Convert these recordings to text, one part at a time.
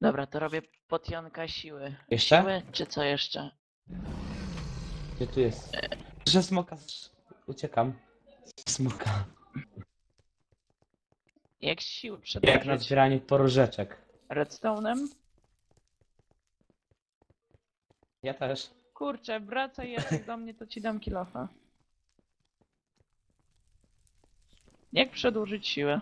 Dobra, to robię potionka siły. Jeszcze? Siły, czy co jeszcze? Gdzie tu jest? Że smoka... z- Uciekam. Smoka. Jak siły Jak na przedłużyć? zbieraniu poróżeczek. Redstone'em? Ja też. Kurczę, wracaj jak do mnie, to ci dam kilofa. Jak przedłużyć siłę?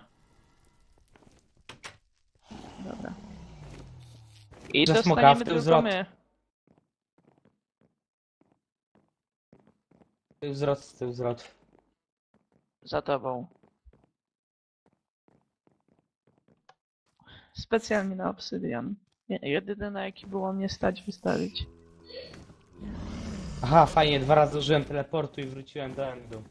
I Że smoka dostaniemy w tył tylko zwrot. my. Tył zwrot, tył zwrot. Za tobą. Specjalnie na obsydian. Nie, Jedyny na jaki było mnie stać wystawić. Aha, fajnie, dwa razy użyłem teleportu i wróciłem do endu.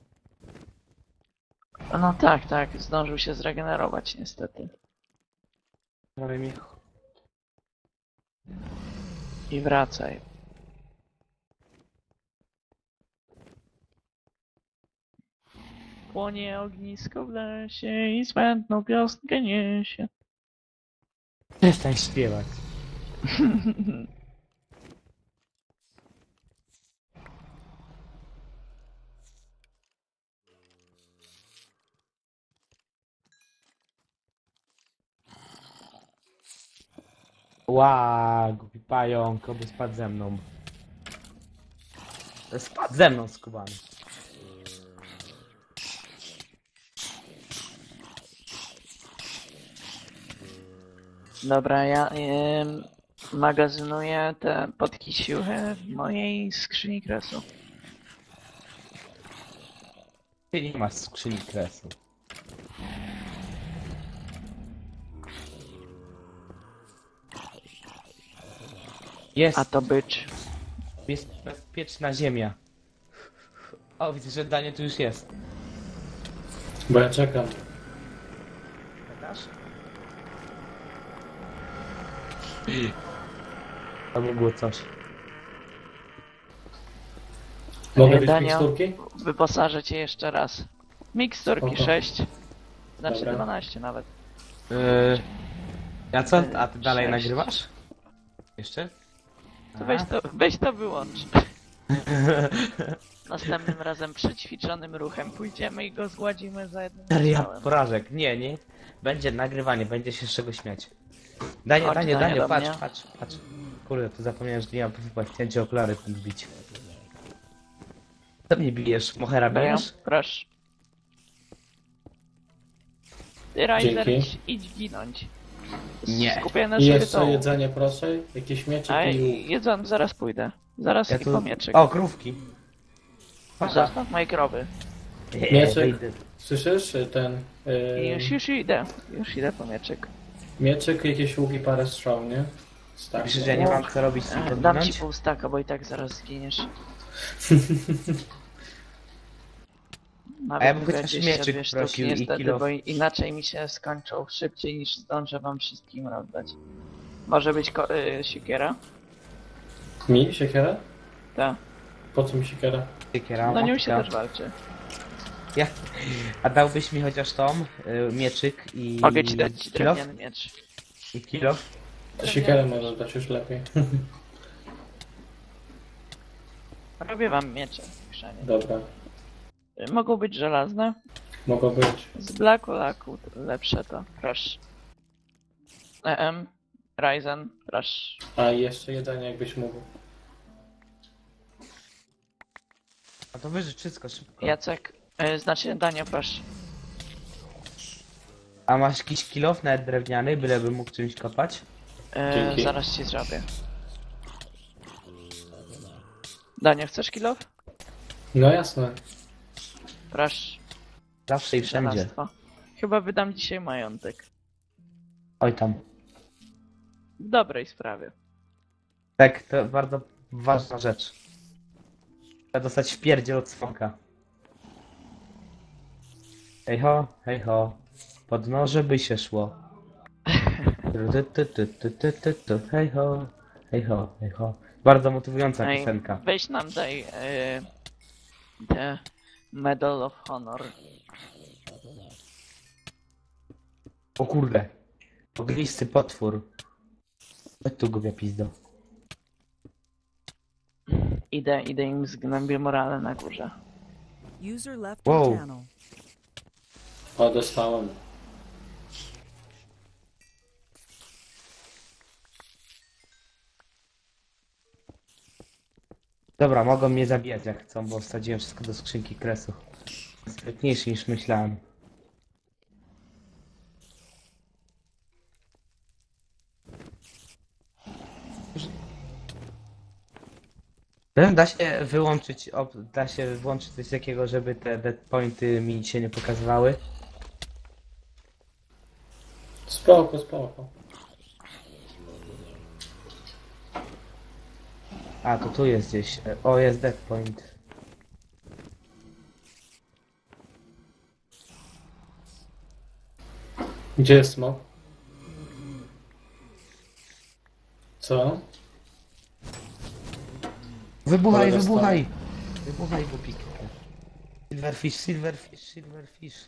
No tak, tak, zdążył się zregenerować niestety. Prawie mi... I wracaj. Płonie ognisko w lesie i smętną piosnkę niesie. Przestań śpiewać. Ła, głupi pająk, oby spadł ze mną. Spadł ze mną, skubany. Dobra, ja ym, magazynuję te podki siły w mojej skrzyni kresu. Ty nie masz skrzyni kresu. Jest, A to bycz. jest bezpieczna ziemia. O, widzę, że Danie tu już jest. Bo ja czekam. Czekasz? To by było coś. Mogę być Daniel. miksturki? Wyposażę cię jeszcze raz. Miksturki Spoko. 6. Znaczy Dobra. 12 nawet. Yy, a co? A ty Yy, dalej sześć. nagrywasz? Jeszcze? To weź to, weź to wyłącz. Następnym razem przećwiczonym ruchem pójdziemy i go zgładzimy za jednym Seria strzałem. porażek. Nie, nie. Będzie nagrywanie, będzie się z czego śmiać. Danie, Chodź, Danie, Danie, Danie, do patrz, mnie. patrz, patrz. Kurde, tu zapomniałem, że nie mam chyba cięcie okulary bić. Co mnie bijesz? Mochera Daję? bijesz? Proszę. Ty, Ryder, Dzięki. idź, idź ginąć. Nie. Skupię na jeszcze jedzenie proszę, jakieś miecze A i jedzon, zaraz pójdę. Zaraz Ja i tu... po mieczyk. O, krówki. Zostaw moje krowy. Mieczyk. Wejdę. Słyszysz ten... I Yy, już, już idę. Już idę po mieczyk. mieczyk, jakieś łuki, parę strzał, nie? Tak. Myślisz, że ja nie mam co robić z tym Dam ci pół staka, bo i tak zaraz zginiesz. Nawet A ja bym mówię chociaż 22 mieczyk sztuki prosił i niestety, kilo. bo i- inaczej mi się skończą szybciej niż zdążę wam wszystkim rozdać. Może być ko- y, siekiera? Mi? Siekiera? Tak. Po co mi siekiera? Siekiera, No nią się też walczy. Ja... A dałbyś mi chociaż tą, y, mieczyk i... Mogę ci dać kilo? drewniany miecz. I kilo? To siekierę może dać już lepiej. Robię wam miecze. Krzanie. Dobra. Mogą być żelazne. Mogło być. Z Black Laku lepsze to. Proszę. EM. Ryzen. Proszę. A i jeszcze jedzenie jakbyś mógł. A to wyrzuć wszystko szybko. Jacek. Y, znaczy Dania, proszę. A masz jakiś kilof nawet drewniany, byleby mógł czymś kopać? Y, Dzięki. zaraz ci zrobię. Dania, chcesz kilof? No jasne. Proszę. Zawsze i wszędzie. Żelastwo. Chyba wydam dzisiaj majątek. Oj tam. W dobrej sprawie. Tak, to bardzo ważna rzecz. Trzeba dostać w pierdzie od smoka. Hej ho, hej ho. Pod noże by się szło. Tu, tu, tu, tu, tu, tu, tu. Hej ho, hej ho, hej ho. Bardzo motywująca Ej, piosenka. Weź nam daj y, the Medal of Honor. O kurde. Ognisty potwór. Chodź tu głupia pizdo. Idę, idę im zgnębię morale na górze. User left Whoa. your channel. O, dostałem. Dobra, mogą mnie zabijać jak chcą, bo wsadziłem wszystko do skrzynki kresu. Sprytniejszy niż myślałem. Da się wyłączyć, da się włączyć coś takiego, żeby te dead pointy mi się nie pokazywały. Spoko, spoko. A, to tu jest gdzieś. O, jest dead point. Gdzie jest smok? Co? Wybuchaj, Ale wybuchaj! Wybuchaj, głupik. Silverfish, silverfish, silverfish.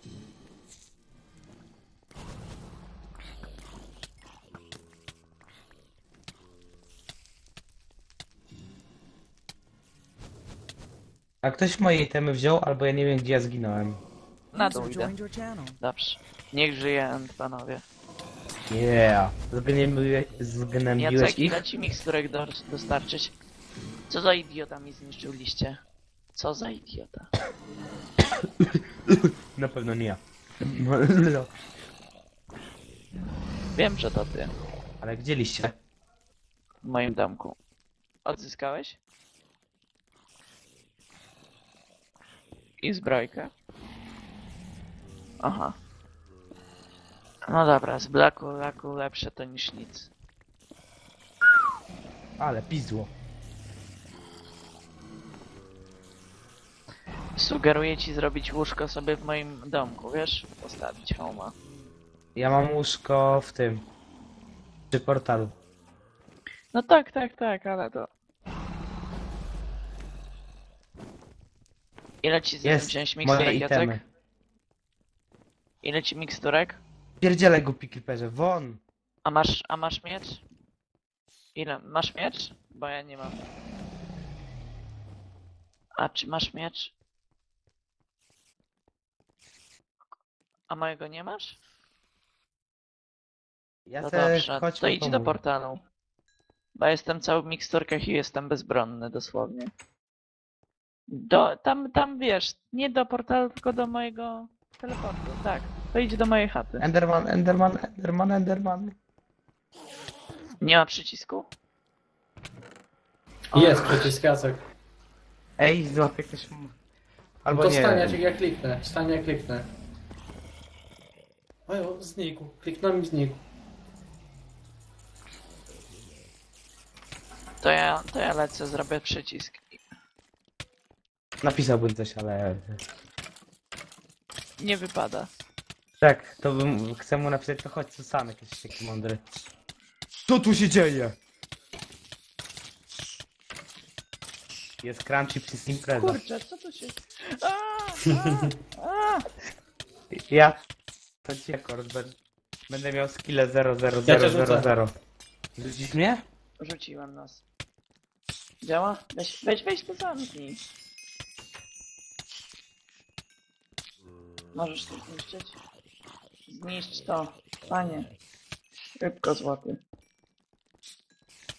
A ktoś moje itemy wziął, albo ja nie wiem gdzie ja zginąłem. Na dół idę. joined your channel. Dobrze. Niech żyje, panowie. Yeah. Zgnębiłeś, zgnębiłeś Jacek, ich? ile ci miksturek do, dostarczyć? Co za idiota mi zniszczył liście? Co za idiota? Na pewno nie ja. Wiem, że to ty. Ale gdzie liście? W moim domku. Odzyskałeś? I zbrojkę? Aha. No dobra, z blaku laku lepsze to niż nic. Ale pizło. Sugeruję ci zrobić łóżko sobie w moim domku, wiesz? Postawić homa. Ja mam łóżko w tym. Przy portalu. No tak, tak, tak, ale to... Ile ci Jest. wziąć Moje miksturek, itemy. Jacek? Ile ci miksturek? Pierdzielę głupi creeperze, won! A masz, a masz miecz? Ile? Masz miecz? Bo ja nie mam. A czy masz miecz? A mojego nie masz? Ja No se dobrze, to idź do portalu. Bo jestem cały w miksturkach i jestem bezbronny dosłownie. Do, tam, tam wiesz, nie do portalu, tylko do mojego teleportu, tak. To idź do mojej chaty. Enderman, Enderman, Enderman, Enderman. Nie ma przycisku? Jest przycisk Jacek. Ej, złapie ktoś... m- Albo to nie. stanie, jak ja kliknę. Stanie, jak kliknę. Ojo, znikł. Kliknąłem i znikł. To ja, to ja lecę, zrobię przycisk. Napisałbym coś, ale... Nie wypada. Tak, to bym... Chcę mu napisać, to chodź sam, jakiś taki mądry. Co tu się dzieje? Jest crunchy przez impreza. Kurczę, co tu się... A, a, a. Ja... To ci rekord, ben- będę miał skille 0, 0, Ja 0, cię 0, rzucę. 0. Rzucisz mnie? Rzuciłem nas. Działa? Weź, weź, weź to zamknij. Możesz to zniszczyć? Zniszcz to, panie. Rybko złoty.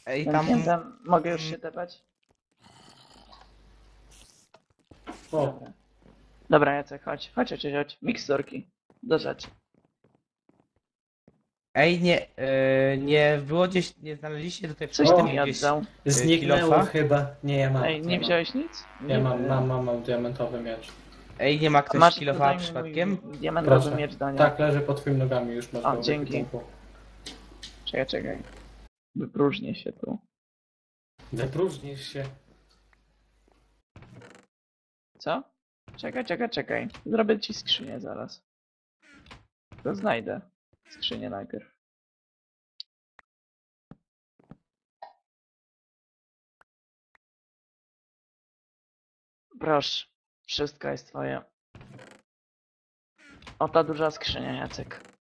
Ej, Tam... tam... tam mogę już się tepać? O, Dobra. Dobra, Jacek, chodź. Chodź, chodź, chodź. Miksturki. Do rzeczy. Ej, nie, yy, nie było gdzieś, nie znaleźliście tutaj Coś O, ty przypadkiem mi gdzieś... oddał. zniknęło kilofa? chyba. Nie, ja mam. Ej, nie wziąłeś nic? Ja mam, mam, mam, mam diamentowy miecz. Ej, nie ma ktoś Masz kilofa tutaj mój przypadkiem? Diamentowy Proszę. miecz Dania. Tak, leży pod twoimi nogami już masz A, go w dzięki. ekwipunku. Czekaj, czekaj. Wypróżnię się tu. Wypróżnisz się. Co? Czekaj, czekaj, czekaj. Zrobię ci skrzynię zaraz. To znajdę skrzynię najpierw. Proszę, wszystko jest twoje. Oto duża skrzynia, Jacek.